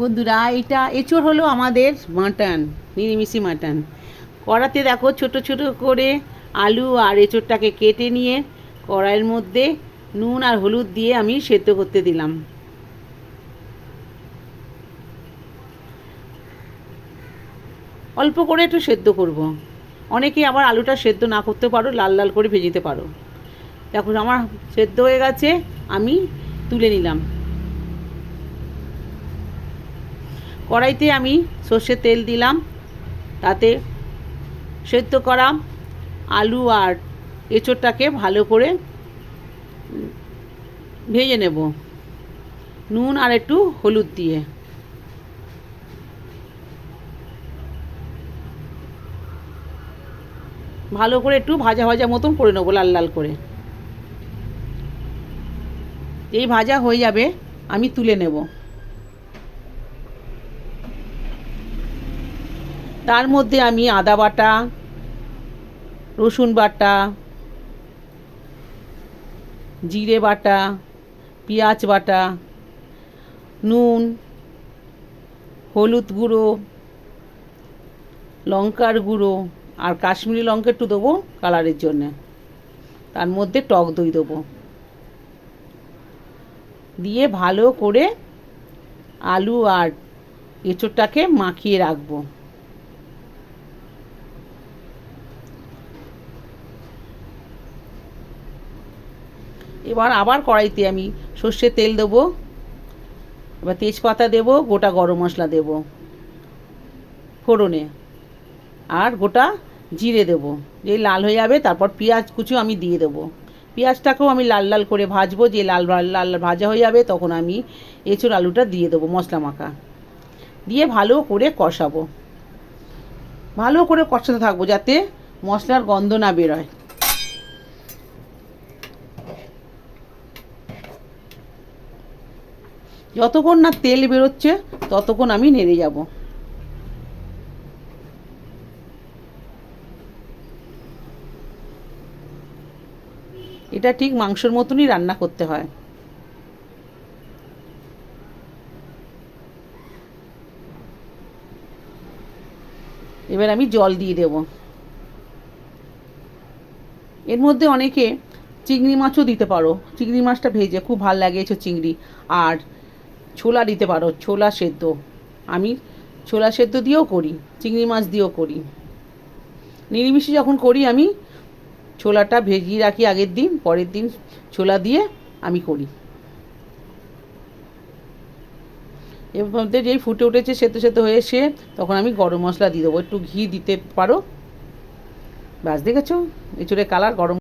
বন্ধুরা, এটা এঁচড় হলো আমাদের মাটন নিরিমিষি মাটন। কড়াতে দেখো ছোট ছোট করে আলু আর এঁচড়টাকে কেটে নিয়ে কড়াইয়ের মধ্যে নুন আর হলুদ দিয়ে আমি সেদ্ধ করতে দিলাম। অল্প করে একটু সেদ্ধ করব। অনেকে আবার আলুটা সেদ্ধ না করতে পারো, লাল লাল করে ভেজেতে পারো। দেখো আমার সেদ্ধ হয়ে গেছে, আমি তুলে নিলাম। কড়াইতে আমি সর্ষের তেল দিলাম, তাতে সেদ্ধ করা আলু আর এঁচোড়টাকে ভালো করে ভেজে নেব। নুন আর একটু হলুদ দিয়ে। ভালো করে একটু ভাজা ভাজা মতন করে নেব লাল লাল করে। এই ভাজা হয়ে যাবে, আমি তুলে নেব। তার মধ্যে আমি আদা বাটা, রসুন বাটা, জিরে বাটা, পেঁয়াজ বাটা, নুন, হলুদ গুঁড়ো, লঙ্কার গুঁড়ো আর কাশ্মীরি লঙ্কা একটু দেবো কালারের জন্যে। তার মধ্যে টক দই দেবো। দিয়ে ভালো করে আলু আর এঁচোড়টাকে মাখিয়ে রাখব। এবার আবার কড়াইতে আমি সর্ষের তেল দেবো, এবার তেজপাতা দেবো, গোটা গরম মশলা দেবো, ফোড়নে, আর গোটা জিরে দেবো, যে লাল হয়ে যাবে তারপর পেঁয়াজ কুচু আমি দিয়ে দেবো। পেঁয়াজটাকেও আমি লাল লাল করে ভাজবো, যে লাল লাল ভাজা হয়ে যাবে তখন আমি এঁচোড় আলুটা দিয়ে দেবো মশলা মাখা। দিয়ে ভালো করে কষাবো। ভালো করে কষাতে থাকব যাতে মশলার গন্ধ না বেরোয়। যতক্ষণ না তেল বেরোচ্ছে, ততক্ষণ আমি নেড়ে যাব। এটা ঠিক মাংসের মতনই রান্না করতে হয়। এবার আমি জল দিয়ে দেব। এর মধ্যে অনেকে চিংড়ি মাছও দিতে পারো। চিংড়ি মাছটা ভেজে খুব ভালো লাগে চিংড়ি। আর ছোলা দিতে পারো, ছোলা সেদ্ধ। আমি ছোলা সেদ্ধ দিয়েও করি, চিংড়ি মাছ দিয়েও করি। নিরামিষে যখন করি আমি, ছোলাটা ভেজিয়ে রাখি আগের দিন, পরের দিন ছোলা দিয়ে আমি করি। এর মধ্যে যেই ফুটে উঠেছে, সেদ্ধ সেদ্ধ হয়ে এসে তখন আমি গরম মশলা দিয়ে দেবো। একটু ঘি দিতে পারো? ব্যাস, দেখেছ? এঁচুড়ে কালার গরম